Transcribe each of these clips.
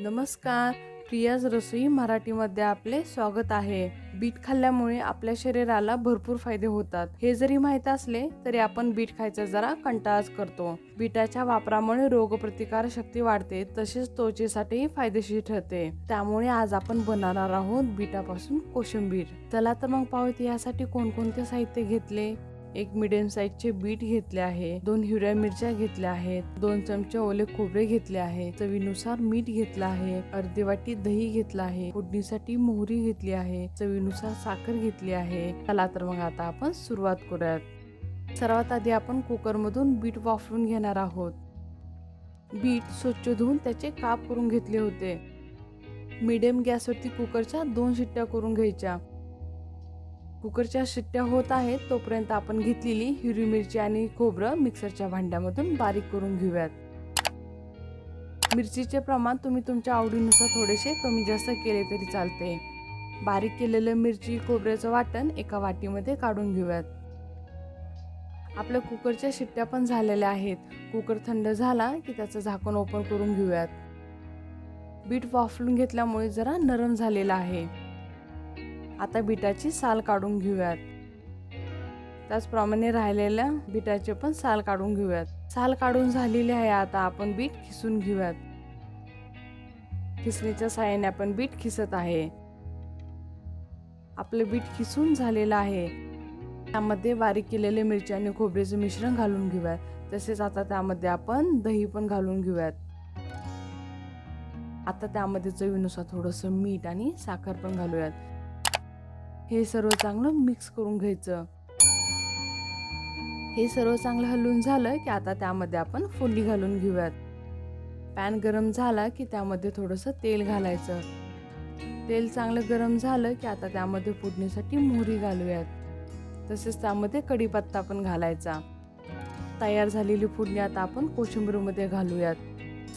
नमस्कार प्रियाज रसोई मराठीमध्ये आपले स्वागत आहे. बीट खाल्ल्यामुळे आपल्या शरीराला भरपूर फायदे होतात. हे जरी माहीत असले तरी आपण बीट खायचा जरा कंटाळाच करतो. बीटाच्या वापरामुळे रोगप्रतिकार शक्ती वाढते तसेच त्वचेसाठीही फायदेशीर ठरते. त्यामुळे आज आपण बनवणार आहोत बीटापासून कोशिंबीर. चला तर मग पाहूत यासाठी कोणकोणते साहित्य घेतले? एक मिडियम साईजचे बीट घेतले आहे. दोन हिरव्या मिरच्या घेतल्या आहेत. दोन चमचे ओले खोबरे घेतले आहे चवीनुसार मीठ घेतलं आहे. अर्धी वाटी दही घेतलं आहे. फोडणीसाठी मोहरी घेतली आहे. चवीनुसार साखर घेतली आहे. चला तर मग आता आपण सुरुवात करूयात. सर्वात आधी आपण कुकर मधून बीट वाफरून घेणार आहोत. बीट स्वच्छ धुवून त्याचे काप करून घेतले होते. मिडियम गॅसवरती कुकरच्या दोन शिट्ट्या करून घ्यायच्या. कुकरच्या शिट्ट्या होत आहेत तोपर्यंत आपण घेतलेली हिरवी मिरची आणि खोबरं मिक्सरच्या भांड्यामधून बारीक करून घेऊयात. मिरचीचे प्रमाण तुम्ही तुमच्या आवडीनुसार थोडेसे कमी जास्त केले तरी चालते. बारीक केलेलं मिरची खोबऱ्याचं वाटण एका वाटीमध्ये काढून घेऊयात. आपल्या कुकरच्या शिट्ट्या पण झालेल्या आहेत. कुकर थंड झाला की त्याचं झाकण ओपन करून घेऊयात. बीट वाफलून घेतल्यामुळे जरा नरम झालेला आहे. आता बिटाची साल काढून घेऊयात. त्याचप्रमाणे राहिलेल्या बिटाचे पण साल काढून घेऊयात. साल काढून झालेली आहे आता आपण बीट खिसून घेऊयात. खिसणीच्या साहाय्याने आपण बीट खिसत आहे. आपलं बीट खिसून झालेलं आहे. त्यामध्ये बारीक केलेले मिरची आणि खोबऱ्याचं मिश्रण घालून घेऊयात. तसेच आता त्यामध्ये आपण दही पण घालून घेऊयात. आता त्यामध्ये चवीनुसार थोडंसं मीठ आणि साखर पण घालूयात. हे सर्व चांगलं मिक्स करून घ्यायचं. हे सर्व चांगलं हलवून झालं की आता त्यामध्ये आपण फोडणी घालून घेऊयात. पॅन गरम झाला की त्यामध्ये थोडंसं तेल घालायचं. तेल चांगलं गरम झालं की आता त्यामध्ये फोडणीसाठी मोहरी घालूयात. तसेच त्यामध्ये कढीपत्ता पण घालायचा. तयार झालेली फुडणी आता आपण कोशिंबीरमध्ये घालूयात.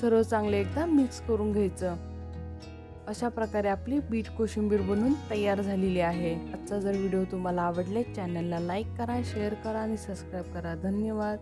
सर्व चांगले एकदा मिक्स करून घ्यायचं. अशा प्रकारे आपली बीट कोशिंबीर बनून तयार झालेली आहे. आजचा जर व्हिडिओ तुम्हाला आवडले चॅनलला लाईक करा शेअर करा आणि सबस्क्राईब करा. धन्यवाद.